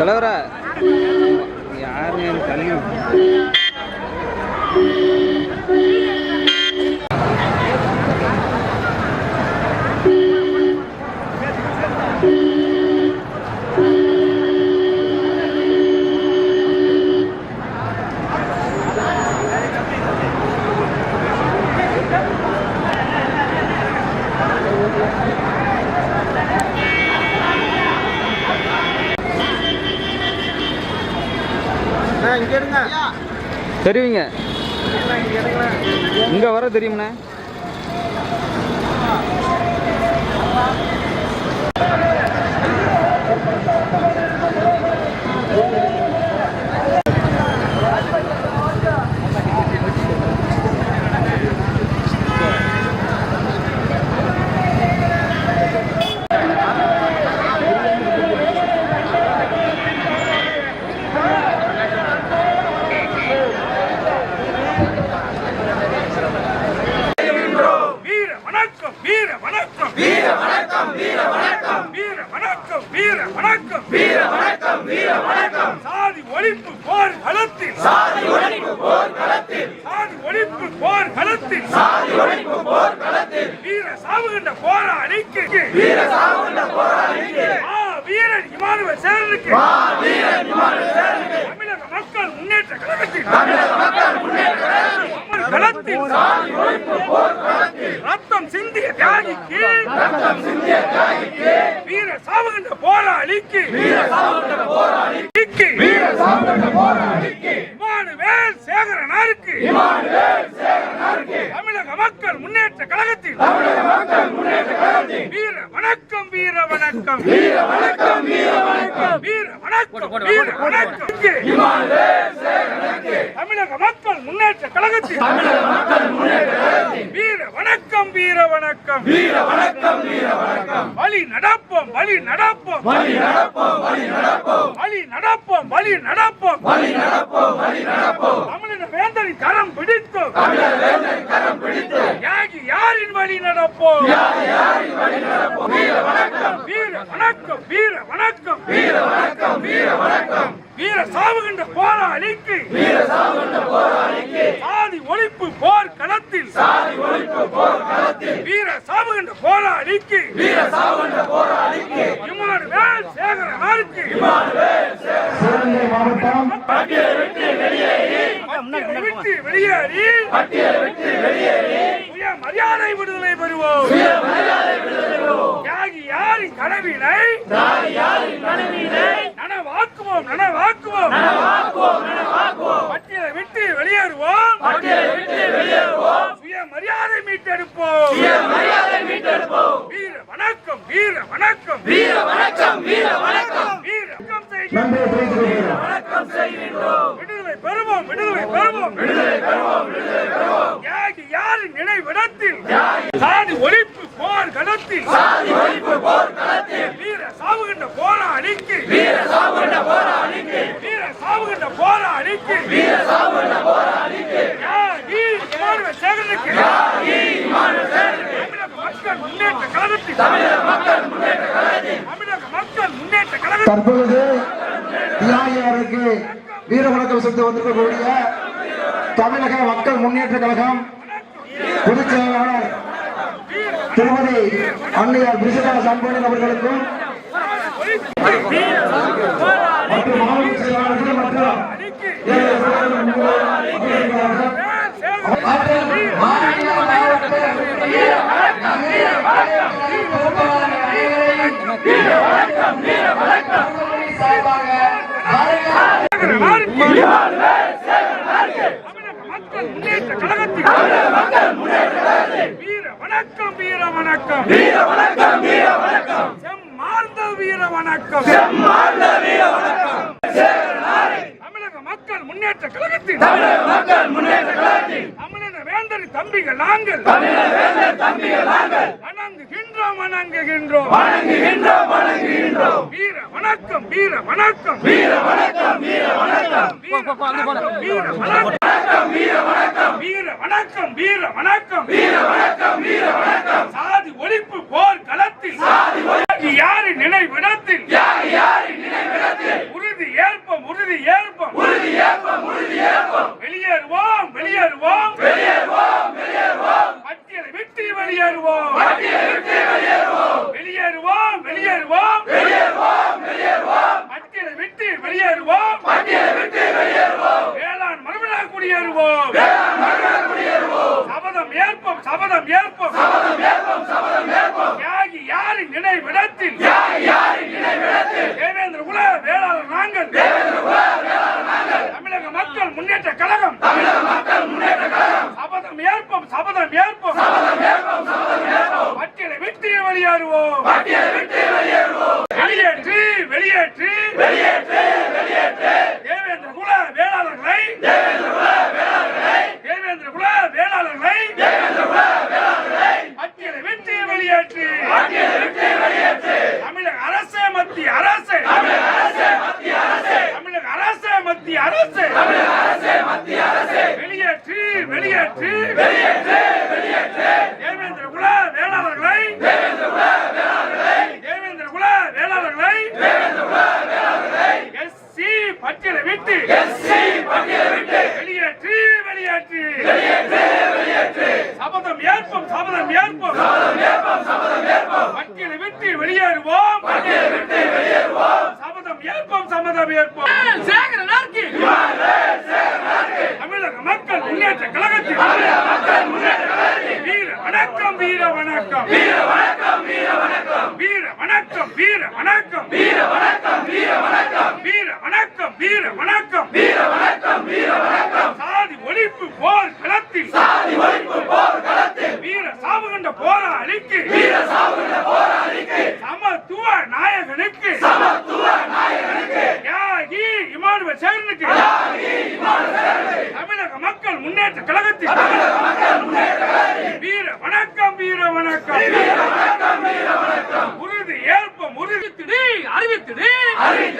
ಕೆಲವ್ರ ಯಾರೇ ಕಣ್ಣು Thank you. தெரிவிங்க இங்கே வர தெரியும்ண்ணே வீர வணக்கம் வீர வணக்கம். வீர வணக்கம் வீர வணக்கம் வீர வணக்கம் வீர வணக்கம் வீர வணக்கம் வீர வணக்கம் சாதி ஒழிப்பு போர் களத்தில். சாதி ஒழிப்பு போர் களத்தில். சாதி ஒழிப்பு போர் களத்தில் சாதி ஒழிப்பு போர் களத்தில் வீர சாவுகின்ற போராளிக்கு. வீர சாவுகின்ற போராளிக்கு வீரன் இமானுவல் சேரனுக்கு. ஆ வீரன் இமானுவல் சேரனுக்கு தமிழக மக்கள் முன்னேற்ற கழகத்தில். தமிழக மக்கள் களத்தில் ரத்தம் சிந்திய தியாகிக்கு ரத்தம் சிந்திய தியாகிக்கு வீர சாவுகின்ற போராளிக்கு வீர சாவுகின்ற போராளிக்கு வீர சாவுகின்ற போராளிக்கு இமானுவேல் சேகரனாருக்கு இமானுவேல் சேகரனாருக்கு தமிழக மக்கள் முன்னேற்ற கழகத்தில் தமிழக மக்கள் முன்னேற்ற கழகத்தில் வீர வணக்கம் வீர வணக்கம் வீர வணக்கம் வீர வணக்கம் வீர வணக்கம் வீர வணக்கம் இமானுவேல் சேகரனாருக்கு தமிழக மக்கள் முன்னேற்ற கழகத்தில் தமிழக மக்கள் முன்னேற்ற வீர வணக்கம் வீர வணக்கம் வீர வணக்கம் வீர வணக்கம் வழி நடப்போம் வழி நடப்போம் வழி நடப்போம் வழி நடப்போம் வழி நடப்போம் வழி நடப்போம் வழி நடப்போம் வழி நடப்போம் தமிழக வேந்தரின் கரம் பிடித்தோம் தமிழக வேந்தரின் கரம் பிடித்தோம் யாகி யாரின் வழி நடப்போம் யாகி யாரின் வழி நடப்போம் வீர வணக்கம் வீர வணக்கம் வீர வணக்கம் வீர வணக்கம் வீர சாவுகின்ற போராளிக்கு வீர சாவுகின்ற போராளிக்கு சாதி ஒழிப்பு போர் களத்தில் சாதி ஒழிப்பு போர் களத்தில் வீர சாவுகின்ற போராளிக்கு வீர சாவுகின்ற போராளிக்கு இமானுவேல் சேகரனாருக்கு. இமானுவேல் சிவகங்கை மாவட்டம் பட்டியலை விட்டு வெளியேறி. பட்டியலை விட்டு வெளியேறி. பட்டியலை விட்டு வெளியேறி சுய மரியாதை விடுதலை பெறுவோம். சுய மரியாதை விடுதலை பெறுவோம் தியாகி யாரின் கனவினை? தியாகி யாரின் கனவினை நனவாக்குவோம் நனவாக்குவோம். நனவாக்குவோம் நனவாக்குவோம் பட்டியலை விட்டு வெளியேறுவோம். பட்டியலை விட்டு வெளியேறுவோம். சுய மரியாதை மீட்டெடுப்போம் சுய மரியாதை மீட்டெடுப்போம். வணக்கம் வீர வணக்கம். வீர வணக்கம் வீர வணக்கம். வீர வணக்கம் செய்கிறோம். நன்றியை தெரிவித்துக் கொள்கிறோம் வணக்கம் செய்கின்றோம். விடுதலை பெறுவோம் விடுதலை பெறுவோம். விடுதலை பெறுவோம் விடுதலை பெறுவோம். தியாகி யாரின் நினைவிடத்தில்? சாதி ஒழிப்பு போர் களத்தில். சாதி ஒழிப்பு போர் களத்தில். வீர சாவுகின்ற போராளிக்கு. வீர சாவுகின்ற போராளிக்கு. வீர சாவுகின்ற போராளிக்கு. வீர சாவுகின்ற போராளிக்கு. தியாகி இமானுவேல் சேகரனுக்கு. தியாகி இமானுவேல் சேகரனுக்கு தமிழக மக்கள் முன்னேற்ற கழகத்தில் தமிழக மக்கள் முன்னேற்ற கழகத்தில் தமிழக மக்கள் முன்னேற்ற கழகத்தில் தற்பொழுது தியாகி அவருக்கு வீர வணக்கம் செலுத்த வந்திருக்கக்கூடிய தமிழக மக்கள் முன்னேற்ற கழகம் பொதுச் செயலாளர் திருமதி அன்னையார் பிரிசிகா சம்பவன் அவர்களுக்கும் மற்றும் மாவட்ட செயலாளர்கள் மற்றும் ஏழை சகோதர முன்னோர்கள் மாநில மாவட்ட சார்பாக மக்கள் முன்னேற்ற கழகத்தில் தமிழக மக்கள் முன்னேற்ற கழகத்தில் வீர வணக்கம் வீர வணக்கம் வீர வணக்கம் வீர வணக்கம் செம்மார்ந்த வீர வணக்கம் செம்மார்ந்த வீர வணக்கம் தமிழக மக்கள் முன்னேற்ற கழகத்தில் தமிழக மக்கள் முன்னேற்ற கழகத்தில் தமிழக வேந்தர் தம்பிகள் நாங்கள் தமிழக வேந்தர் தம்பிகள் நாங்கள் வணங்குகின்றோம் வணங்குகின்றோம் வணங்குகின்றோம். சாதி ஒழிப்பு போர் களத்தில். சாதி ஒழிப்பு. யாரின் நினைவிடத்தில். வெளியேறுவோம் வெளியேறுவோம். வெளியேறுவோம் வெளியேறுவோம். வெளியேறுவோம். வெளியேறுவோம் வெளியேறுவோம். வேளாண் மறுமலா குடியேறுவோம். சபதம் ஏற்போம் சபதம் ஏற்போம். தியாகி யாரின் நினைவிடத்தில்? தேவேந்திர குல வேளாளர் நாங்கள். தமிழக மக்கள் முன்னேற்ற கழகம். சபதம் ஏற்போம் சபதம் ஏற்போம். பட்டியலை விட்டு வெளியேறுவோம் வெளியேற்று வெளியேற்று தேவேந்திர குல வேளாளர்களை தேவேந்திர குல வேளாளர்களை பட்டியலை விட்டு வெளியேற்று தமிழக அரசு மத்திய அரசு தமிழக அரசு மத்திய அரசு வெளியேற்று வெளியேற்று தேவேந்திர குல வேளாளர்களை தேவேந்திர குல வேளாளர்களை எஸ்சி பட்டியலை விட்டு வெளியேற்று வெளியேற்று. சபதம் ஏற்போம் சபதம் ஏற்போம். பட்டியலை விட்டு வெளியேறுவோம். சபதம் ஏற்போம் சபதம் ஏற்போம். சேகரனார்க்கு தமிழக மக்கள் முன்னேற்ற கழகத்தில் வீர வணக்கம் வீர வணக்கம். வீர வணக்கம் வீர வணக்கம். வீர வணக்கம் வீர வணக்கம். வீர வணக்கம் வீர வணக்கம் வீர வணக்கம் வீர வணக்கம் வீர வணக்கம் வீர வணக்கம் சாதி ஒழிப்பு போர் களத்தில் சாதி ஒழிப்பு போர் களத்தில் வீர சாவு கண்ட போராளிக்கு வீர சாவு கண்ட போராளிக்கு சமத்துவ நாயகனுக்கு சமத்துவ நாயகனுக்கு தியாகி இமானுவல் சேரனுக்கு தியாகி தமிழக மக்கள் முன்னேற்ற கழகத்தில் வீர வணக்கம் வீர வணக்கம் வீர வணக்கம் வீர வணக்கம் உறுதி ஏற்போம் உறுதித்திடு அறிவித்திடு அறிவித்திடு